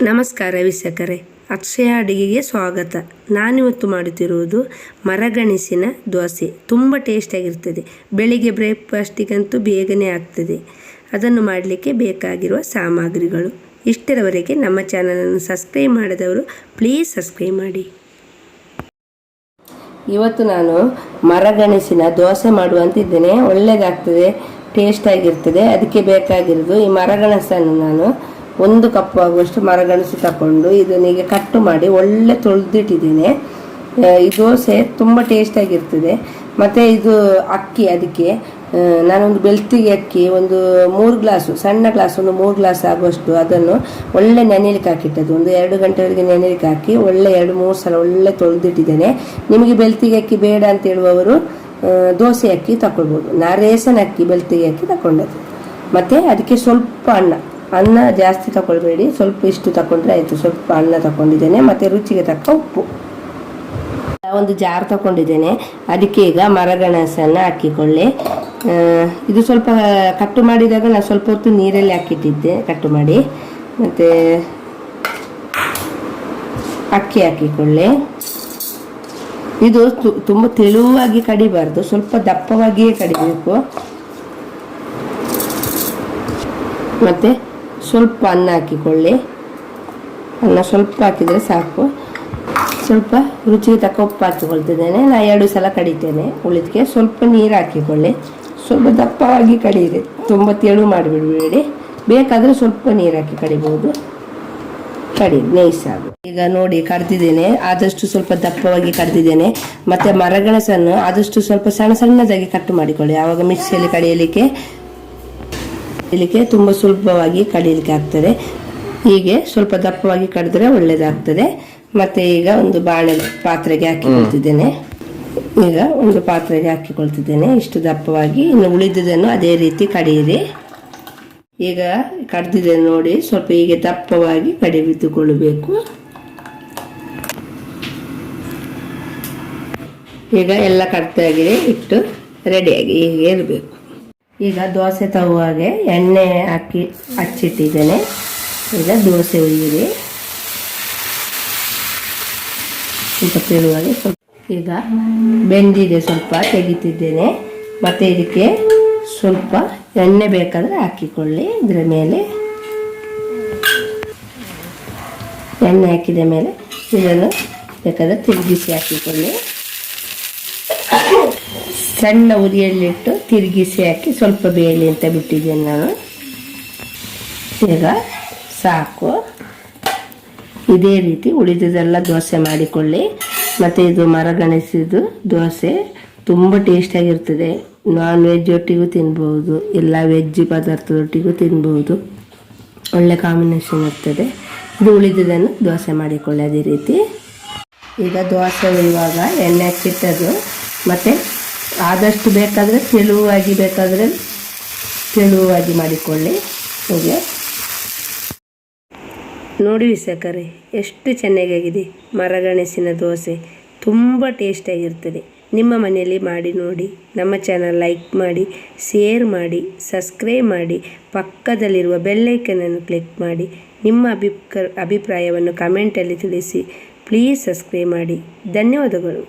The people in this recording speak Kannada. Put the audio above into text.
ನಮಸ್ಕಾರ ವೀಕ್ಷಕರೇ, ಅಕ್ಷಯ ಅಡಿಗೆಗೆ ಸ್ವಾಗತ. ನಾನಿವತ್ತು ಮಾಡುತ್ತಿರುವುದು ಮರಗಣಸಿನ ದೋಸೆ. ತುಂಬ ಟೇಸ್ಟಿಯಾಗಿರ್ತದೆ ಬೆಳಿಗ್ಗೆ ಬ್ರೇಕ್ಫಾಸ್ಟಿಗಂತೂ ಬೇಗನೆ ಆಗ್ತದೆ. ಅದನ್ನು ಮಾಡಲಿಕ್ಕೆ ಬೇಕಾಗಿರುವ ಸಾಮಗ್ರಿಗಳು. ಇಷ್ಟರವರೆಗೆ ನಮ್ಮ ಚಾನಲನ್ನು ಸಬ್ಸ್ಕ್ರೈಬ್ ಮಾಡದವರು ಪ್ಲೀಸ್ ಸಬ್ಸ್ಕ್ರೈಬ್ ಮಾಡಿ. ಇವತ್ತು ನಾನು ಮರಗಣಸಿನ ದೋಸೆ ಮಾಡುವಂತಿದ್ದೇನೆ. ಒಳ್ಳೆಯದಾಗ್ತದೆ ಟೇಸ್ಟಾಗಿರ್ತದೆ ಅದಕ್ಕೆ ಬೇಕಾಗಿರೋದು ಈ ಮರಗಣಸನ್ನು ನಾನು ಒಂದು ಕಪ್ ಆಗುವಷ್ಟು ಮರಗಣಸು ತಗೊಂಡು ಇದನ್ನಿಗೆ ಕಟ್ಟು ಮಾಡಿ ಒಳ್ಳೆ ತೊಳೆದಿಟ್ಟಿದ್ದೇನೆ. ಈ ದೋಸೆ ತುಂಬ ಟೇಸ್ಟಾಗಿರ್ತದೆ ಮತ್ತು ಇದು ಅಕ್ಕಿ ಅದಕ್ಕೆ. ನಾನೊಂದು ಬೆಳ್ತಿಗೆ ಅಕ್ಕಿ, ಒಂದು ಮೂರು ಗ್ಲಾಸು ಸಣ್ಣ ಗ್ಲಾಸ್ ಒಂದು ಮೂರು ಗ್ಲಾಸ್ ಆಗುವಷ್ಟು ಅದನ್ನು ಒಳ್ಳೆ ನೆನೆಲಿಕ್ಕೆ ಹಾಕಿಟ್ಟದ್ದು. ಒಂದು ಎರಡು ಗಂಟೆವರೆಗೆ ನೆನೆಲಿಕ್ಕೆ ಹಾಕಿ ಒಳ್ಳೆ ಎರಡು ಮೂರು ಸಲ ಒಳ್ಳೆ ತೊಳೆದಿಟ್ಟಿದ್ದೇನೆ. ನಿಮಗೆ ಬೆಳ್ತಿಗೆ ಅಕ್ಕಿ ಬೇಡ ಅಂತ ಹೇಳುವವರು ದೋಸೆ ಅಕ್ಕಿ ತಗೊಳ್ಬೋದು ನಾ ರೇಸನ್ ಅಕ್ಕಿ, ಬೆಳ್ತಿಗೆ ಅಕ್ಕಿ ತಗೊಂಡದ್ದು ಮತ್ತು ಅದಕ್ಕೆ ಸ್ವಲ್ಪ ಅನ್ನ. ಅನ್ನ ಜಾಸ್ತಿ ತಗೊಳ್ಬೇಡಿ. ಸ್ವಲ್ಪ ಇಷ್ಟು ತಗೊಂಡ್ರೆ ಆಯಿತು. ಸ್ವಲ್ಪ ಅನ್ನ ತಗೊಂಡಿದ್ದೇನೆ. ಮತ್ತು ರುಚಿಗೆ ತಕ್ಕ ಉಪ್ಪು. ಒಂದು ಜಾರ್ ತಗೊಂಡಿದ್ದೇನೆ. ಅದಕ್ಕೆ ಈಗ ಮರಗಣಸನ್ನು ಹಾಕಿಕೊಳ್ಳಿ. ಇದು ಸ್ವಲ್ಪ ಕಟ್ಟು ಮಾಡಿದಾಗ ನಾನು ಸ್ವಲ್ಪ ಹೊತ್ತು ನೀರಲ್ಲಿ ಹಾಕಿಟ್ಟಿದ್ದೆ. ಕಟ್ಟು ಮಾಡಿ. ಮತ್ತು ಅಕ್ಕಿ ಹಾಕಿಕೊಳ್ಳಿ. ಇದು ತುಂಬ ತೆಳುವಾಗಿ ಕಡಿಬಾರ್ದು. ಸ್ವಲ್ಪ ದಪ್ಪವಾಗಿಯೇ ಕಡಿಬೇಕು. ಮತ್ತು ಸ್ವಲ್ಪ ಅನ್ನ ಹಾಕಿಕೊಳ್ಳಿ. ಅನ್ನ ಸ್ವಲ್ಪ ಹಾಕಿದರೆ ಸಾಕು. ಸ್ವಲ್ಪ ರುಚಿಗೆ ತಕ್ಕ ಉಪ್ಪು ಹಾಕಿಕೊಳ್ತಿದ್ದೇನೆ. ನಾ ಎರಡು ಸಲ ಕಡಿತೇನೆ ಉಳಿದಕ್ಕೆ ಸ್ವಲ್ಪ ನೀರು ಹಾಕಿಕೊಳ್ಳಿ. ಸ್ವಲ್ಪ ದಪ್ಪವಾಗಿ ಕಡಿಯಿರಿ. ತುಂಬ ತೆಳು ಮಾಡಿಬಿಡಬೇಡಿ. ಬೇಕಾದರೆ ಸ್ವಲ್ಪ ನೀರು ಹಾಕಿ ಕಡಿಬೋದು. ಕಡಿ ನೈಸ್ ಆಗು ಈಗ ನೋಡಿ ಕಡ್ದಿದ್ದೇನೆ. ಆದಷ್ಟು ಸ್ವಲ್ಪ ದಪ್ಪವಾಗಿ ಕಡ್ದಿದ್ದೇನೆ. ಮತ್ತು ಮರಗೆಣಸನ್ನು ಆದಷ್ಟು ಸ್ವಲ್ಪ ಸಣ್ಣ ಸಣ್ಣದಾಗಿ ಕಟ್ಟು ಮಾಡಿಕೊಳ್ಳಿ. ಆವಾಗ ಮಿಕ್ಸಿಯಲ್ಲಿ ಕಡಿಯಲಿಕ್ಕೆ ಕಡಿಯಲಿಕ್ಕೆ ತುಂಬ ಸುಲಭವಾಗಿ ಕಡಿಲಿಕ್ಕೆ ಆಗ್ತದೆ. ಹೀಗೆ ಸ್ವಲ್ಪ ದಪ್ಪವಾಗಿ ಕಡಿದ್ರೆ ಒಳ್ಳೇದಾಗ್ತದೆ. ಮತ್ತೆ ಈಗ ಒಂದು ಬಾಣೆ ಪಾತ್ರೆಗೆ ಹಾಕಿಕೊಳ್ತಿದ್ದೇನೆ ಈಗ ಒಂದು ಪಾತ್ರೆಗೆ ಹಾಕಿಕೊಳ್ತಿದ್ದೇನೆ ಇಷ್ಟು ದಪ್ಪವಾಗಿ ಇನ್ನು ಉಳಿದಿದ್ದನ್ನು ಅದೇ ರೀತಿ ಕಡಿಯಿರಿ. ಈಗ ಕಡ್ದಿದೆ ನೋಡಿ ಸ್ವಲ್ಪ ಹೀಗೆ ದಪ್ಪವಾಗಿ ಕಡಿಬಿದ್ದುಕೊಳ್ಳಬೇಕು ಈಗ ಎಲ್ಲ ಕಡ್ತಾಗಿದೆ ಇಟ್ಟು ರೆಡಿಯಾಗಿ ಹೀಗೆ ಇರಬೇಕು. ಈಗ ದೋಸೆ ತವಾಗೆ ಎಣ್ಣೆ ಹಾಕಿ ಹಚ್ಚಿಟ್ಟಿದ್ದೇನೆ. ಈಗ ದೋಸೆ ಹುಯ್ಯಿರಿ ಸ್ವಲ್ಪ ತೆಳುವಾಗೆ ಸ್ವಲ್ಪ ಈಗ ಬೆಂದಿದೆ ಸ್ವಲ್ಪ ತೆಗಿತಿದ್ದೇನೆ. ಮತ್ತು ಇದಕ್ಕೆ ಸ್ವಲ್ಪ ಎಣ್ಣೆ ಬೇಕಾದರೆ ಹಾಕಿಕೊಳ್ಳಿ. ಇದರ ಮೇಲೆ ಎಣ್ಣೆ ಹಾಕಿದ ಮೇಲೆ ಇದನ್ನು ಬೇಕಾದರೆ ತಿರುಗಿಸಿ ಹಾಕಿಕೊಳ್ಳಿ. ಸಣ್ಣ ಉರಿಯಲ್ಲಿಟ್ಟು ತಿರುಗಿಸಿ ಹಾಕಿ ಸ್ವಲ್ಪ ಬೇಯಲಿ ಅಂತ ಬಿಟ್ಟಿದ್ದೇನೆ ನಾನು. ಈಗ ಸಾಕು. ಇದೇ ರೀತಿ ಉಳಿದದೆಲ್ಲ ದೋಸೆ ಮಾಡಿಕೊಳ್ಳಿ. ಮತ್ತು ಇದು ಮರಗಣಿಸಿದ್ದು ದೋಸೆ. ತುಂಬ ಟೇಸ್ಟಾಗಿರ್ತದೆ ನಾನ್ ವೆಜ್ ಒಟ್ಟಿಗೂ ತಿನ್ಬೋದು ಇಲ್ಲ ವೆಜ್ ಪದಾರ್ಥದೊಟ್ಟಿಗೂ ತಿನ್ಬೋದು ಒಳ್ಳೆ ಕಾಂಬಿನೇಷನ್ ಇರ್ತದೆ. ಇದು ಉಳಿದದನ್ನು ದೋಸೆ ಮಾಡಿಕೊಳ್ಳಿ ಅದೇ ರೀತಿ. ಈಗ ದೋಸೆ ಇವಾಗ ಎಣ್ಣೆ ಹಚ್ಚಿಟ್ಟದು ಮತ್ತು ಆದಷ್ಟು ಬೇಕಾದರೆ ತೆಳುವಾಗಿ ಬೇಕಾದರೆ ತೆಳುವಾಗಿ ಮಾಡಿಕೊಳ್ಳಿ. ಹೋಗಿ ನೋಡಿ ವೀಕ್ಷಕರೇ ಎಷ್ಟು ಚೆನ್ನಾಗಾಗಿದೆ. ಮರಗಣಸಿನ ದೋಸೆ ತುಂಬ ಟೇಸ್ಟಾಗಿರ್ತದೆ ನಿಮ್ಮ ಮನೆಯಲ್ಲಿ ಮಾಡಿ ನೋಡಿ. ನಮ್ಮ ಚಾನಲ್ ಲೈಕ್ ಮಾಡಿ ಶೇರ್ ಮಾಡಿ ಸಬ್ಸ್ಕ್ರೈಬ್ ಮಾಡಿ, ಪಕ್ಕದಲ್ಲಿರುವ ಬೆಲ್ಲೈಕನನ್ನು ಕ್ಲಿಕ್ ಮಾಡಿ. ನಿಮ್ಮ ಅಭಿಪ್ರಾಯ ಅಭಿಪ್ರಾಯವನ್ನು ಕಮೆಂಟಲ್ಲಿ ತಿಳಿಸಿ. ಪ್ಲೀಸ್ ಸಬ್ಸ್ಕ್ರೈಬ್ ಮಾಡಿ. ಧನ್ಯವಾದಗಳು.